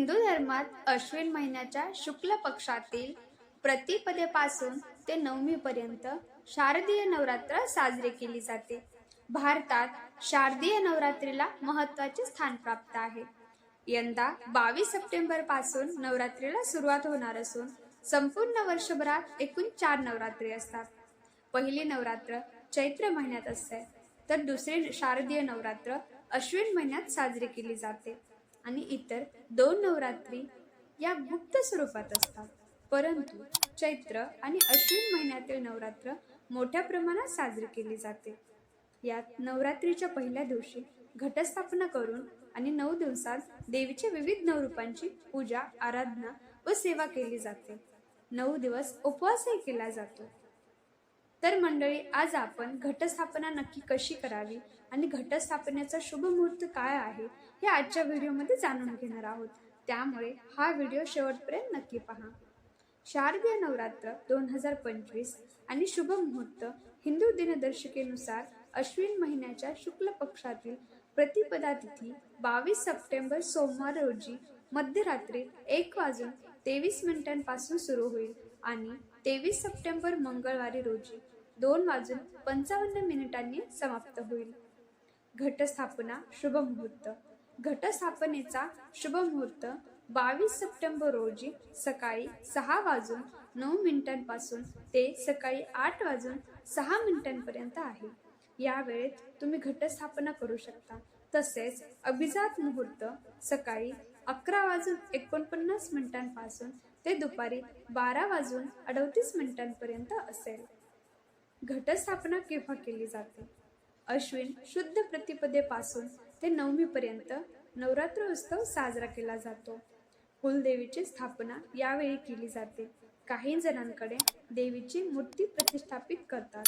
हिंदू धर्मात अश्विन महिन्याच्या शुक्ल पक्षातील प्रतिपदेपासून ते नवमीपर्यंत शारदीय नवरात्र साजरी केली जाते. भारतात शारदीय नवरात्रीला महत्त्वाचे स्थान प्राप्त आहे. यंदा बावीस सप्टेंबरपासून नवरात्रीला सुरुवात होणार असून संपूर्ण वर्षभरात एकूण चार नवरात्री असतात. पहिली नवरात्र चैत्र महिन्यात असते तर दुसरी शारदीय नवरात्र अश्विन महिन्यात साजरी केली जाते. आणि इतर दोन नवरात्री या गुप्त स्वरूपात असतात. परंतु चैत्र आणि अश्विन महिन्यातील नवरात्र मोठ्या प्रमाणात साजरी केली जाते. यात नवरात्रीच्या पहिल्या दिवशी घटस्थापना करून आणि नऊ दिवसात देवीच्या विविध नवरूपांची पूजा आराधना व सेवा केली जाते. नऊ दिवस उपवासही केला जातो. तर मंडळी आज आपण घटस्थापना नक्की कशी करावी आणि घटस्थापनेचा शुभ मुहूर्त काय आहे हे आजच्या व्हिडिओमध्ये जाणून घेणार आहोत. त्यामुळे हा व्हिडिओ शेवटपर्यंत नक्की पहा. शारदीय नवरात्र दोन हजार पंचवीस आणि शुभ मुहूर्त हिंदू दिनदर्शिकेनुसार अश्विन महिन्याच्या शुक्ल पक्षातील प्रतिपदा तिथी बावीस सप्टेंबर सोमवार रोजी मध्यरात्री एक वाजून तेवीस मिनिटांपासून सुरू होईल. आणि तेवीस सप्टेंबर मंगळवारी रोजी दोन वाजून पंचावन्न मिनिटांनी समाप्त होईल. घटस्थापना शुभ मुहूर्त. घटस्थापनेचा शुभ मुहूर्त बावीस सप्टेंबर रोजी सकाळी सहा वाजून नऊ मिनिटांपासून ते सकाळी आठ वाजून सहा मिनिटांपर्यंत आहे. या वेळेत तुम्ही घटस्थापना करू शकता. तसेच अभिजात मुहूर्त सकाळी अकरा वाजून एकोणपन्नास मिनिटांपासून ते दुपारी बारा वाजून अडतीस मिनिटांपर्यंत असेल. घटस्थापना केव्हा केली जाते? अश्विन शुद्ध प्रतिपदेपासून ते नवमीपर्यंत नवरात्र उत्सव साजरा केला जातो. कुलदेवीची स्थापना यावेळी केली जाते. काही जणांकडे देवीची मूर्ती प्रतिष्ठापित करतात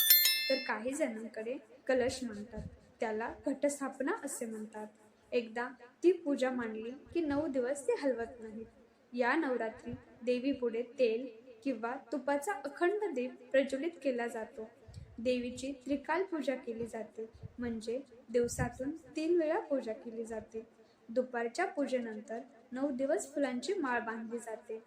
तर काही जणांकडे कलश म्हणतात. त्याला घटस्थापना असे म्हणतात. एकदा ती पूजा मांडली की नऊ दिवस ते हलवत नाहीत. या नवरात्री देवीपुढे तेल किंवा तुपाचा अखंड देव प्रज्वलित केला जातो. देवीची त्रिकाल पूजा केली जाते म्हणजे दिवसातून तीन वेळा पूजा केली जाते. दुपारच्या पूजेनंतर नऊ दिवस फुलांची माळ बांधली जाते.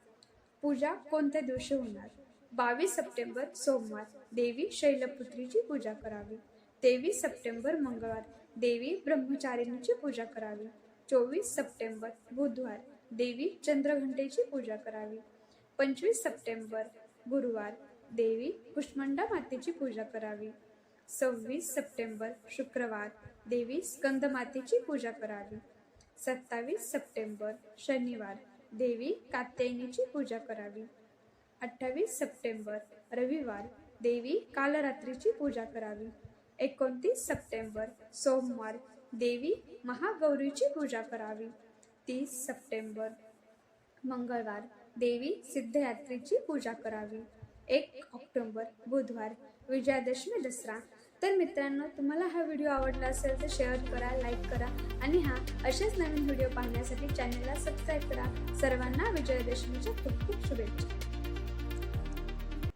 पूजा कोणत्या दिवशी होणार? बावीस सप्टेंबर सोमवार देवी शैलपुत्रीची पूजा करावी. तेवीस सप्टेंबर मंगळवार देवी ब्रह्मचारिणीची पूजा करावी. चोवीस सप्टेंबर बुधवार देवी चंद्रघंटेची पूजा करावी. पंचवीस सप्टेंबर गुरुवार देवी कुष्मंडा मातेची पूजा करावी. सव्वीस सप्टेंबर शुक्रवार देवी स्कंदमातेची पूजा करावी. सत्तावीस सप्टेंबर शनिवार देवी कात्यायनीची पूजा करावी. अठ्ठावीस सप्टेंबर रविवार देवी कालरात्रीची पूजा करावी. एकोणतीस सप्टेंबर सोमवार देवी महागौरीची पूजा करावी. तीस सप्टेंबर मंगळवार देवी सिद्धयात्रेची पूजा करावी. एक ऑक्टोंबर बुधवार विजयादशमी दसरा. तर मित्रांनो तुम्हाला हा व्हिडिओ आवडला असेल तर शेअर करा लाईक करा आणि हा असेच नवीन व्हिडिओ पाहण्यासाठी चॅनलला सबस्क्राईब करा. सर्वांना विजयादशमीच्या खूप खूप शुभेच्छा.